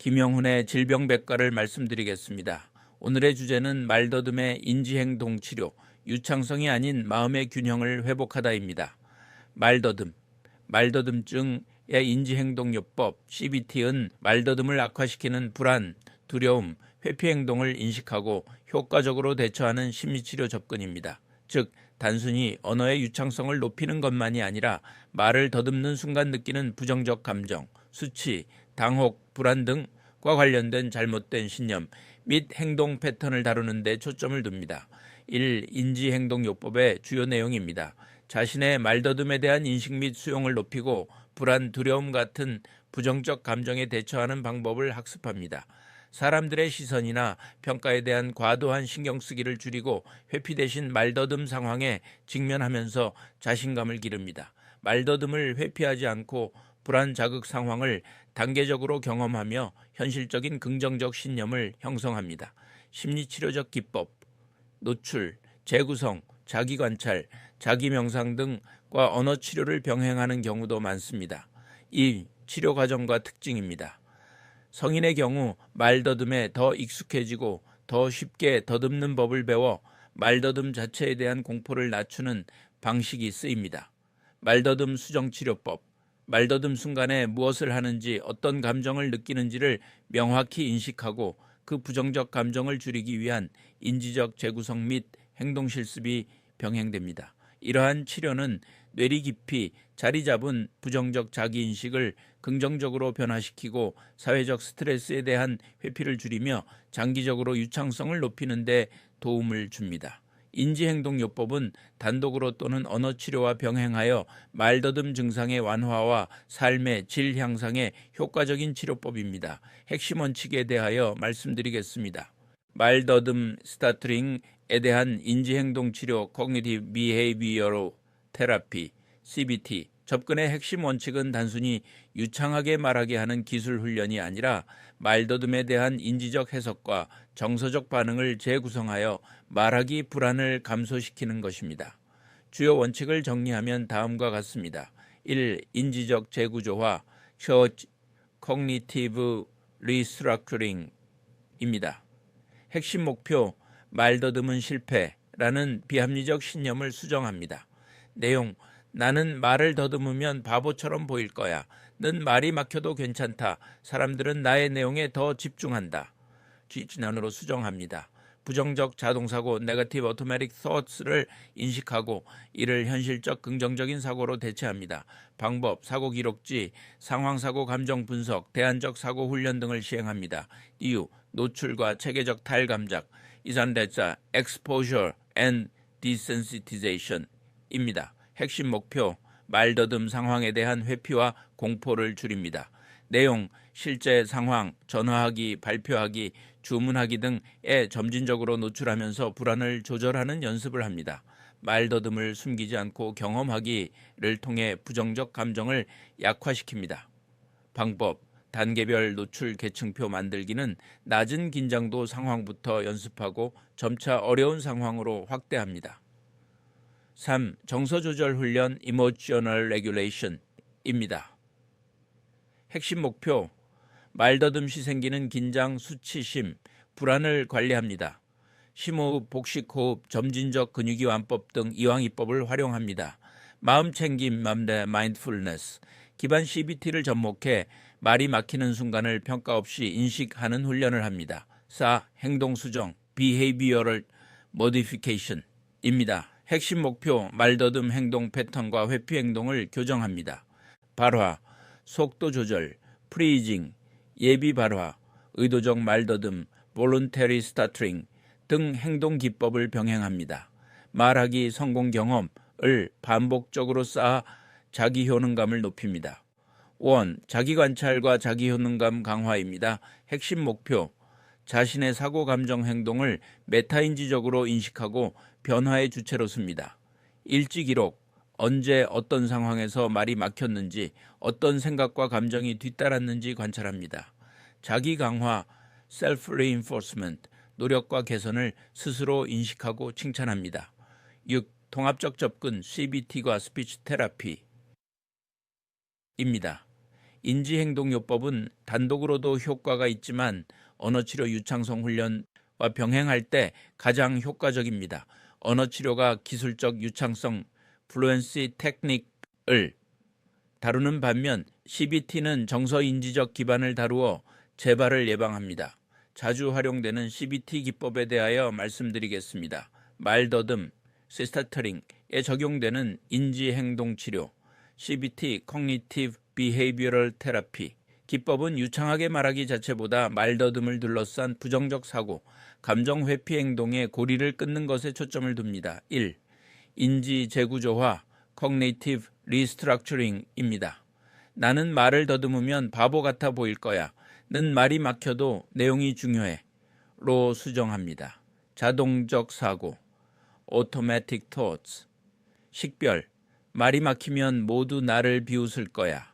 김영훈의 질병백과를 말씀드리겠습니다. 오늘의 주제는 말더듬의 인지행동 치료, 유창성이 아닌 마음의 균형을 회복하다입니다. 말더듬, 말더듬증의 인지행동요법 CBT은 말더듬을 악화시키는 불안, 두려움, 회피행동을 인식하고 효과적으로 대처하는 심리치료 접근입니다. 즉, 단순히 언어의 유창성을 높이는 것만이 아니라 말을 더듬는 순간 느끼는 부정적 감정, 수치, 당혹, 불안 등과 관련된 잘못된 신념 및 행동 패턴을 다루는 데 초점을 둡니다. 1. 인지행동요법의 주요 내용입니다. 자신의 말더듬에 대한 인식 및 수용을 높이고 불안, 두려움 같은 부정적 감정에 대처하는 방법을 학습합니다. 사람들의 시선이나 평가에 대한 과도한 신경 쓰기를 줄이고 회피 대신 말더듬 상황에 직면하면서 자신감을 기릅니다. 말더듬을 회피하지 않고 불안 자극 상황을 단계적으로 경험하며 현실적인 긍정적 신념을 형성합니다. 심리치료적 기법, 노출, 재구성, 자기관찰, 자기명상 등과 언어 치료를 병행하는 경우도 많습니다. 이 치료 과정과 특징입니다. 성인의 경우 말더듬에 더 익숙해지고 더 쉽게 더듬는 법을 배워 말더듬 자체에 대한 공포를 낮추는 방식이 쓰입니다. 말더듬 수정치료법, 말더듬 순간에 무엇을 하는지 어떤 감정을 느끼는지를 명확히 인식하고 그 부정적 감정을 줄이기 위한 인지적 재구성 및 행동 실습이 병행됩니다. 이러한 치료는 뇌리 깊이 자리 잡은 부정적 자기인식을 긍정적으로 변화시키고 사회적 스트레스에 대한 회피를 줄이며 장기적으로 유창성을 높이는 데 도움을 줍니다. 인지행동요법은 단독으로 또는 언어치료와 병행하여 말더듬 증상의 완화와 삶의 질 향상에 효과적인 치료법입니다. 핵심 원칙에 대하여 말씀드리겠습니다. 말더듬 스타트링에 대한 인지행동 치료 Cognitive Behavioral Therapy CBT 접근의 핵심 원칙은 단순히 유창하게 말하게 하는 기술 훈련이 아니라 말더듬에 대한 인지적 해석과 정서적 반응을 재구성하여 말하기 불안을 감소시키는 것입니다. 주요 원칙을 정리하면 다음과 같습니다. 1. 인지적 재구조화, Short Cognitive Restructuring입니다. 핵심 목표, 말더듬은 실패라는 비합리적 신념을 수정합니다. 내용, 나는 말을 더듬으면 바보처럼 보일 거야. 는 말이 막혀도 괜찮다. 사람들은 나의 내용에 더 집중한다. 지난으로 수정합니다. 부정적 자동사고 네거티브 오토매틱 thoughts를 인식하고 이를 현실적 긍정적인 사고로 대체합니다. 방법, 사고 기록지, 상황 사고 감정 분석, 대안적 사고 훈련 등을 시행합니다. 이유, 노출과 체계적 탈감작, 이산대자, exposure and desensitization입니다. 핵심 목표, 말더듬 상황에 대한 회피와 공포를 줄입니다. 내용, 실제 상황, 전화하기, 발표하기, 주문하기 등에 점진적으로 노출하면서 불안을 조절하는 연습을 합니다. 말더듬을 숨기지 않고 경험하기를 통해 부정적 감정을 약화시킵니다. 방법, 단계별 노출 계층표 만들기는 낮은 긴장도 상황부터 연습하고 점차 어려운 상황으로 확대합니다. 3. 정서 조절 훈련 Emotional Regulation입니다. 핵심 목표 말더듬시 생기는 긴장, 수치심, 불안을 관리합니다. 심호흡, 복식호흡, 점진적 근육이 완법 등 이왕 이법을 활용합니다. 마음 챙김, 맘대, 마인드풀네스, 기반 CBT를 접목해 말이 막히는 순간을 평가 없이 인식하는 훈련을 합니다. 4. 행동 수정, Behavioral Modification입니다. 핵심 목표 말더듬 행동 패턴과 회피 행동을 교정합니다. 발화, 속도 조절, 프리징, 예비 발화, 의도적 말더듬, 볼런테리 스타트링 등 행동 기법을 병행합니다. 말하기 성공 경험을 반복적으로 쌓아 자기 효능감을 높입니다. 원, 자기 관찰과 자기 효능감 강화입니다. 핵심 목표, 자신의 사고 감정 행동을 메타인지적으로 인식하고 변화의 주체로 씁니다. 일지 기록, 언제 어떤 상황에서 말이 막혔는지, 어떤 생각과 감정이 뒤따랐는지 관찰합니다. 자기 강화, self reinforcement, 노력과 개선을 스스로 인식하고 칭찬합니다. 6. 통합적 접근, CBT과 스피치 테라피 입니다. 인지행동요법은 단독으로도 효과가 있지만 언어치료 유창성 훈련과 병행할 때 가장 효과적입니다. 언어치료가 기술적 유창성 플루엔시 테크닉을 다루는 반면 CBT는 정서인지적 기반을 다루어 재발을 예방합니다. 자주 활용되는 CBT 기법에 대하여 말씀드리겠습니다. 말더듬, 시스타터링에 적용되는 인지행동치료, CBT, Cognitive Behavioral Therapy. 기법은 유창하게 말하기 자체보다 말더듬을 둘러싼 부정적 사고, 감정 회피 행동의 고리를 끊는 것에 초점을 둡니다. 1. 인지 재구조화, Cognitive Restructuring입니다. 나는 말을 더듬으면 바보 같아 보일 거야. 는 말이 막혀도 내용이 중요해. 로 수정합니다. 자동적 사고, automatic thoughts. 식별, 말이 막히면 모두 나를 비웃을 거야.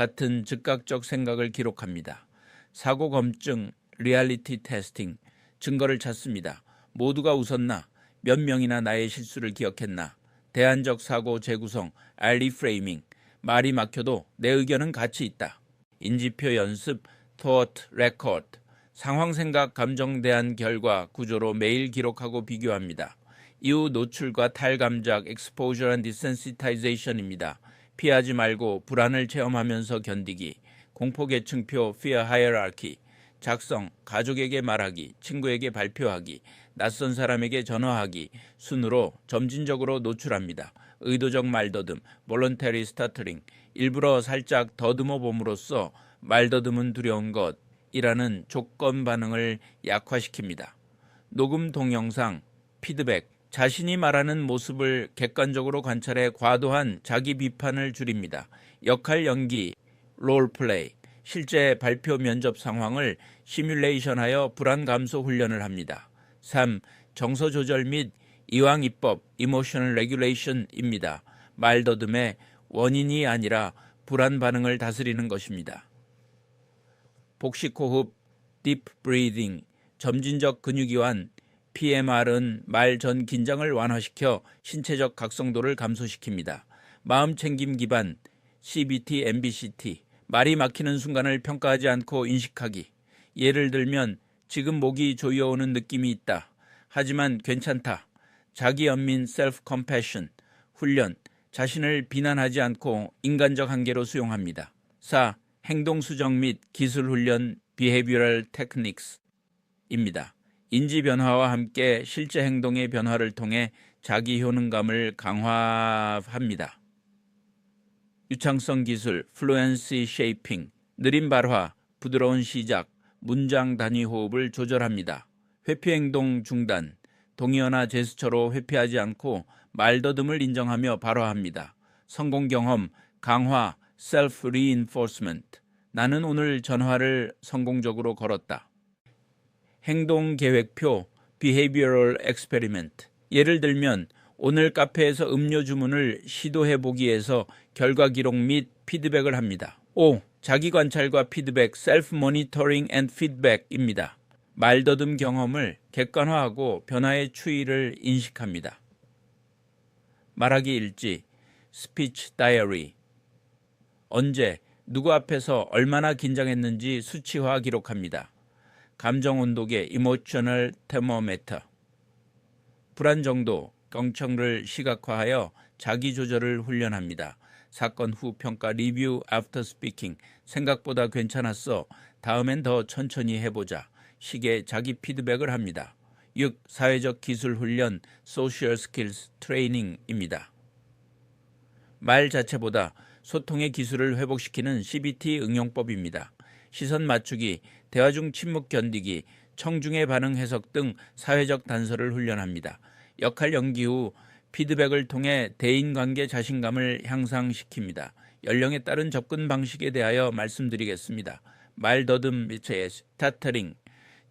같은 즉각적 생각을 기록합니다. 사고 검증, 리얼리티 테스팅, 증거를 찾습니다. 모두가 웃었나? 몇 명이나 나의 실수를 기억했나? 대안적 사고 재구성, 알리 프레이밍, 말이 막혀도 내 의견은 가치 있다. 인지표 연습, thought record, 상황 생각 감정 대한 결과 구조로 매일 기록하고 비교합니다. 이후 노출과 탈감작, exposure and desensitization입니다. 피하지 말고 불안을 체험하면서 견디기, 공포계층표, fear hierarchy, 작성, 가족에게 말하기, 친구에게 발표하기, 낯선 사람에게 전화하기 순으로 점진적으로 노출합니다. 의도적 말더듬, voluntary stuttering, 일부러 살짝 더듬어 봄으로써 말더듬은 두려운 것이라는 조건 반응을 약화시킵니다. 녹음 동영상, 피드백, 자신이 말하는 모습을 객관적으로 관찰해 과도한 자기 비판을 줄입니다. 역할 연기, 롤플레이, 실제 발표 면접 상황을 시뮬레이션하여 불안 감소 훈련을 합니다. 3. 정서 조절 및 이왕 입법, 이모셔널 레귤레이션입니다. 말더듬의 원인이 아니라 불안 반응을 다스리는 것입니다. 복식 호흡, 딥 브리딩, 점진적 근육이완, PMR은 말 전 긴장을 완화시켜 신체적 각성도를 감소시킵니다. 마음 챙김 기반, CBT, MBCT, 말이 막히는 순간을 평가하지 않고 인식하기. 예를 들면 지금 목이 조여오는 느낌이 있다. 하지만 괜찮다. 자기 연민 셀프 컴패션 훈련 자신을 비난하지 않고 인간적 한계로 수용합니다. 4. 행동 수정 및 기술 훈련 behavioral techniques입니다. 인지 변화와 함께 실제 행동의 변화를 통해 자기 효능감을 강화합니다. 유창성 기술, 플루엔시 쉐이핑, 느린 발화, 부드러운 시작, 문장 단위 호흡을 조절합니다. 회피 행동 중단, 동의어나 제스처로 회피하지 않고 말더듬을 인정하며 발화합니다. 성공 경험, 강화, self reinforcement. 나는 오늘 전화를 성공적으로 걸었다. 행동 계획표, behavioral experiment. 예를 들면 오늘 카페에서 음료 주문을 시도해 보기에서 결과 기록 및 피드백을 합니다. 5. 자기 관찰과 피드백, self monitoring and feedback입니다. 말더듬 경험을 객관화하고 변화의 추이를 인식합니다. 말하기 일지, 스피치 다이어리. 언제, 누구 앞에서 얼마나 긴장했는지 수치화 기록합니다. 감정 온도계, 이모셔널 테모메터. 불안 정도, 경청을 시각화하여 자기 조절을 훈련합니다. 사건 후 평가 리뷰 애프터 스피킹 생각보다 괜찮았어. 다음엔 더 천천히 해보자. 식의 자기 피드백을 합니다. 6. 사회적 기술 훈련 소셜 스킬스 트레이닝입니다. 말 자체보다 소통의 기술을 회복시키는 CBT 응용법입니다. 시선 맞추기, 대화 중 침묵 견디기, 청중의 반응 해석 등 사회적 단서를 훈련합니다. 역할 연기 후 피드백을 통해 대인관계 자신감을 향상시킵니다. 연령에 따른 접근 방식에 대하여 말씀드리겠습니다. 말 더듬 미체의 스타터링,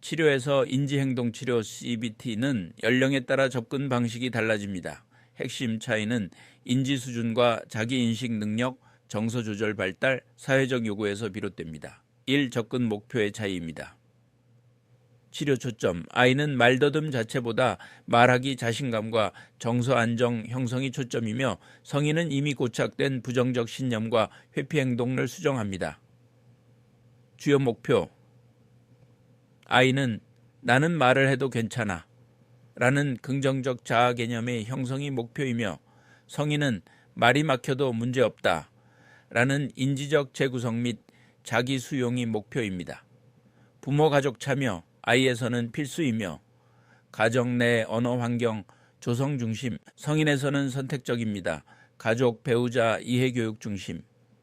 치료에서 인지행동 치료 CBT는 연령에 따라 접근 방식이 달라집니다. 핵심 차이는 인지 수준과 자기 인식 능력, 정서 조절 발달, 사회적 요구에서 비롯됩니다. 1. 접근 목표의 차이입니다. 치료 초점 아이는 말더듬 자체보다 말하기 자신감과 정서 안정 형성이 초점이며 성인은 이미 고착된 부정적 신념과 회피 행동을 수정합니다. 주요 목표 아이는 나는 말을 해도 괜찮아 라는 긍정적 자아 개념의 형성이 목표이며 성인은 말이 막혀도 문제없다 라는 인지적 재구성 및 자기 수용이 목표입니다. 부모 가족 참여 아이에서는 필수이며 가정 내 언어 환경 조성 중심 성인에서는 선택적입니다. 가족 배우자 이해 교육 중심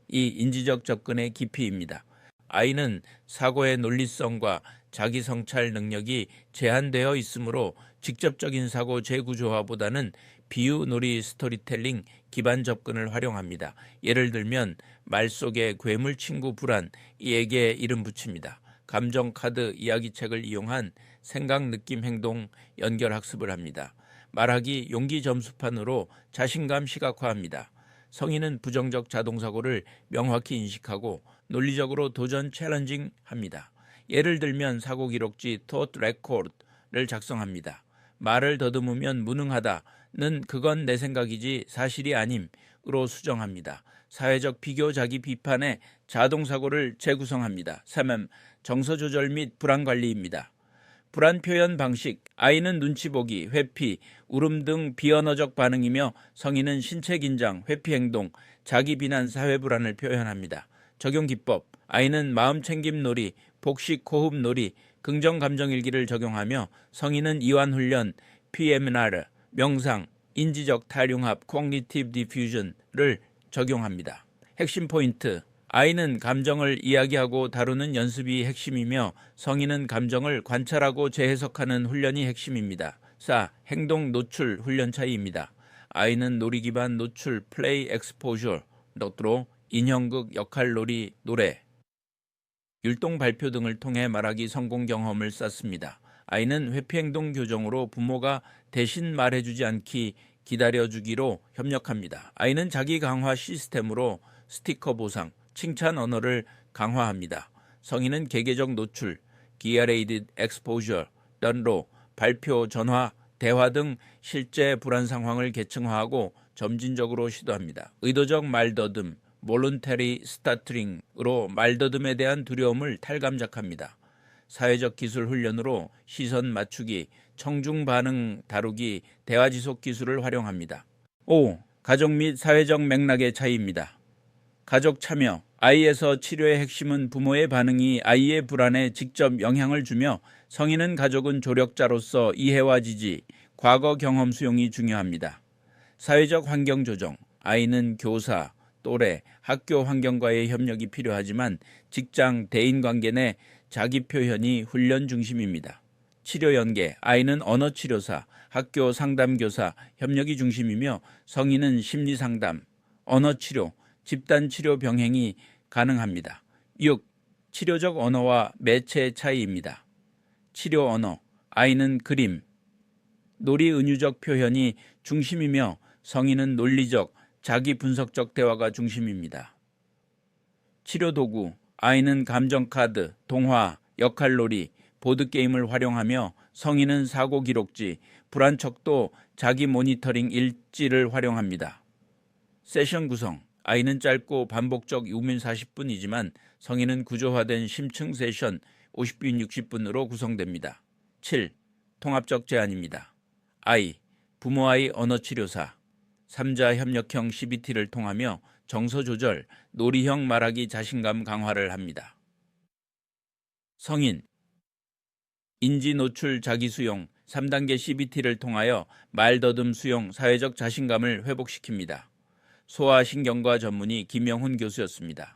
이 인지적 접근의 깊이입니다. 아이는 사고의 논리성과 자기 성찰 능력이 제한되어 있으므로 직접적인 사고 재구조화보다는 비유 놀이 스토리텔링 기반 접근을 활용합니다. 예를 들면 말 속에 괴물 친구 불안 이에게 이름 붙입니다. 감정 카드 이야기책을 이용한 생각 느낌 행동 연결 학습을 합니다. 말하기 용기 점수판으로 자신감 시각화합니다. 성인은 부정적 자동사고를 명확히 인식하고 논리적으로 도전 챌린징 합니다. 예를 들면 사고 기록지 토트 레코드를 작성합니다. 말을 더듬으면 무능하다는 그건 내 생각이지 사실이 아님으로 수정합니다. 사회적 비교 자기 비판에 자동 사고를 재구성합니다. 3음 정서 조절 및 불안 관리입니다. 불안 표현 방식, 아이는 눈치 보기, 회피, 울음 등 비언어적 반응이며 성인은 신체 긴장, 회피 행동, 자기 비난, 사회 불안을 표현합니다. 적용 기법, 아이는 마음 챙김 놀이, 복식 호흡 놀이, 긍정 감정 일기를 적용하며 성인은 이완 훈련, PMR, 명상, 인지적 탈융합, Cognitive Diffusion을 적용합니다. 핵심 포인트, 아이는 감정을 이야기하고 다루는 연습이 핵심이며 성인은 감정을 관찰하고 재해석하는 훈련이 핵심입니다. 4. 행동 노출 훈련 차이입니다. 아이는 놀이 기반 노출 플레이 엑스포저 로 인형극 역할 놀이 노래 율동 발표 등을 통해 말하기 성공 경험을 쌓습니다. 아이는 회피행동 교정으로 부모가 대신 말해주지 않기 기다려주기로 협력합니다. 아이는 자기 강화 시스템으로 스티커 보상, 칭찬 언어를 강화합니다. 성인은 개개적 노출, 기아레이드 엑스포저, 던로, 발표, 전화, 대화 등 실제 불안 상황을 계층화하고 점진적으로 시도합니다. 의도적 말더듬, 몰룬테리 스타트링으로 말더듬에 대한 두려움을 탈감작합니다. 사회적 기술 훈련으로 시선 맞추기, 청중 반응 다루기, 대화 지속 기술을 활용합니다. 5. 가족 및 사회적 맥락의 차이입니다. 가족 참여, 아이에서 치료의 핵심은 부모의 반응이 아이의 불안에 직접 영향을 주며 성인은 가족은 조력자로서 이해와 지지, 과거 경험 수용이 중요합니다. 사회적 환경 조정, 아이는 교사, 또래, 학교 환경과의 협력이 필요하지만 직장, 대인 관계 내 자기 표현이 훈련 중심입니다. 치료 연계, 아이는 언어 치료사, 학교 상담 교사, 협력이 중심이며 성인은 심리 상담, 언어 치료, 집단 치료 병행이 가능합니다. 6. 치료적 언어와 매체 차이입니다. 치료 언어, 아이는 그림, 놀이 은유적 표현이 중심이며 성인은 논리적, 자기 분석적 대화가 중심입니다. 치료 도구, 아이는 감정카드, 동화, 역할놀이, 보드게임을 활용하며 성인은 사고 기록지, 불안척도, 자기 모니터링 일지를 활용합니다. 세션 구성, 아이는 짧고 반복적 유민 40분이지만 성인은 구조화된 심층 세션 50분 60분으로 구성됩니다. 7. 통합적 제안입니다. 아이, 부모아이 언어치료사, 3자 협력형 CBT를 통하며 정서 조절, 놀이형 말하기 자신감 강화를 합니다. 성인, 인지 노출 자기 수용 3단계 CBT를 통하여 말 더듬 수용 사회적 자신감을 회복시킵니다. 소아신경과 전문의 김영훈 교수였습니다.